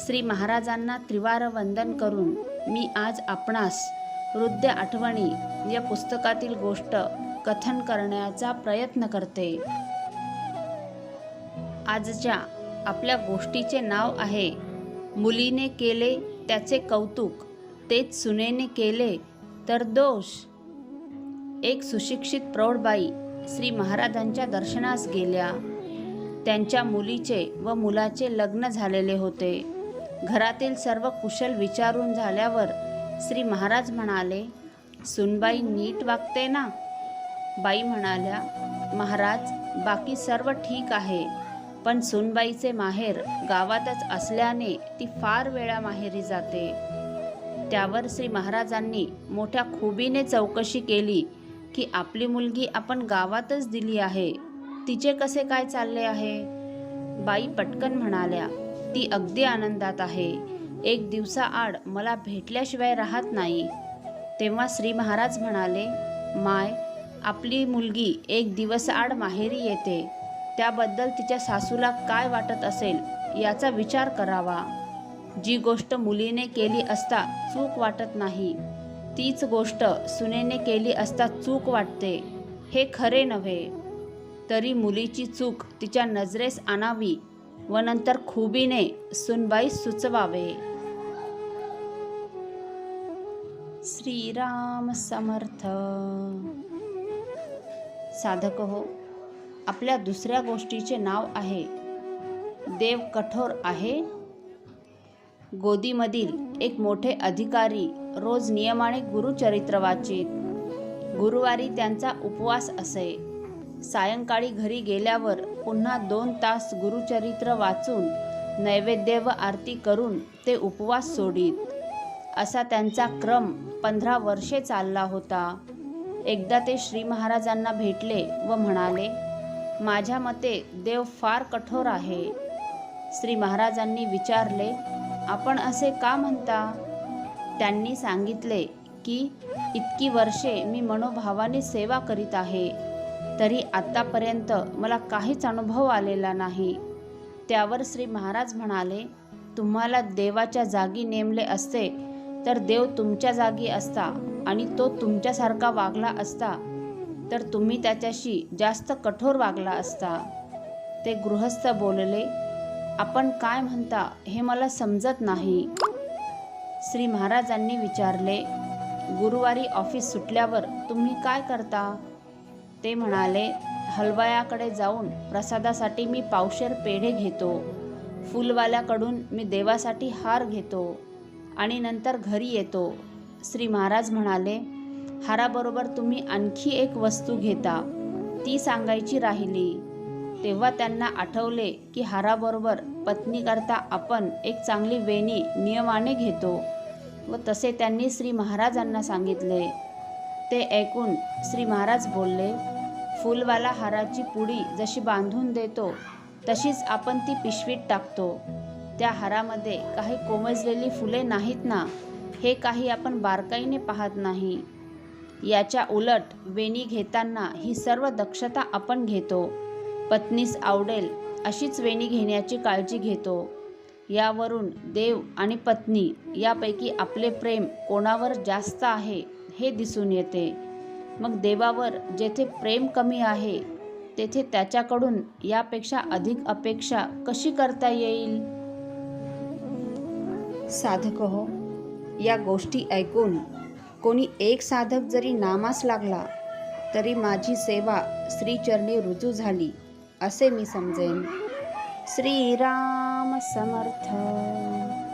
श्री महाराजांना त्रिवार वंदन करून मी आज आपणास वृद्ध आठवणी या पुस्तकातील गोष्ट कथन करण्याचा प्रयत्न करते. आजच्या आपल्या गोष्टीचे नाव आहे मुलीने केले त्याचे कौतुक तेच सुनेने केले तर दोष. एक सुशिक्षित प्रौढबाई श्री महाराजांच्या दर्शनास गेल्या. त्यांच्या मुलीचे व मुलाचे लग्न झालेले होते. घरातील सर्व कुशल विचारून झाल्यावर श्री महाराज म्हणाले सुनबाई नीट वागते ना? बाई म्हणाल्या महाराज बाकी सर्व ठीक आहे पण सुनबाईचे माहेर गावातच असल्याने ती फार वेळा माहेरी जाते. त्यावर श्री महाराजांनी मोठ्या खुबीने चौकशी केली की आपली मुलगी आपण गावातच दिली आहे. तिचे कसे काय चालले आहे? बाई पटकन म्हणाल्या ती अगदी आनंदात आहे. एक दिवसाआड मला भेटल्याशिवाय राहत नाही. तेव्हा श्री महाराज म्हणाले माय आपली मुलगी एक दिवसआड माहेरी येते. त्याबद्दल तिच्या सासूला काय वाटत असेल याचा विचार करावा. जी गोष्ट मुलीने केली असता चूक वाटत नाही तीच गोष्ट सुनेने केली असता चूक वाटते. हे खरे नव्हे. तरी मुलीची चूक तिच्या नजरेस आणावी व नंतर खुबीने सुनबाई सुचवावे. श्रीराम समर्थ. साधक हो आपल्या दुसऱ्या गोष्टीचे नाव आहे. देव कठोर आहे. गोदीमधील एक मोठे अधिकारी रोज नियमाने गुरुचरित्र वाचित गुरुवारी त्यांचा उपवास असे. सायंकाळी घरी गेल्यावर पुन्हा दोन तास गुरुचरित्र वाचून नैवेद्य व आरती करून ते उपवास सोडीत. असा त्यांचा क्रम पंधरा वर्षे चालला होता. एकदा ते श्री महाराजांना भेटले व म्हणाले माझ्या मते देव फार कठोर आहे. श्री महाराजांनी विचारले आपण असे का म्हणता? त्यांनी सांगितले की इतकी वर्षे मी मनोभावाने सेवा करीत आहे. तरी आत्तापर्यंत मला काहीच अनुभव आलेला नाही. त्यावर श्री महाराज म्हणाले तुम्हाला देवाच्या जागी नेमले असते तर देव तुमच्या जागी असता आणि तो तुमच्यासारखा वागला असता. तर तुम्ही त्याच्याशी जास्त कठोर वागला असता. ते गृहस्थ बोलले आपण काय म्हणता हे मला समजत नाही. श्री महाराजांनी विचारले गुरुवारी ऑफिस सुटल्यावर तुम्ही काय करता? ते म्हणाले हलवायाकडे जाऊन प्रसादासाठी मी पावशेर पेढे घेतो. फुलवाल्याकडून मी देवासाठी हार घेतो आणि नंतर घरी येतो. श्री महाराज म्हणाले हाराबरोबर तुम्ही आणखी एक वस्तू घेता. ती सांगायची राहिली. तेव्हा त्यांना आठवले की हाराबरोबर पत्नीकरता आपण एक चांगली वेणी नियमाने घेतो व तसे त्यांनी श्री महाराजांना सांगितले. ते ऐकून श्री महाराज बोलले फुलवाला हाराची पुडी जशी बांधून देतो तशीच आपण ती पिशवीत टाकतो. त्या हारामध्ये काही कोमजलेली फुले नाहीत ना? हे काही आपण बारकाईने पाहत नाही. याच्या उलट वेणी घेताना ही सर्व दक्षता आपण घेतो. पत्नीस आवडेल अशीच वेणी घेण्याची काळजी घेतो. यावरून देव आणि पत्नी यापैकी आपले प्रेम कोणावर जास्त आहे हे दिसून येते. मग देवावर जेथे प्रेम कमी आहे तेथे त्याच्याकडून यापेक्षा अधिक अपेक्षा कशी करता येईल? साधक हो या गोष्टी ऐकून कोणी एक साधक जरी नामास लागला तरी माझी सेवा श्रीचरणी रुजू झाली असे मी समजेन. श्रीराम समर्थ.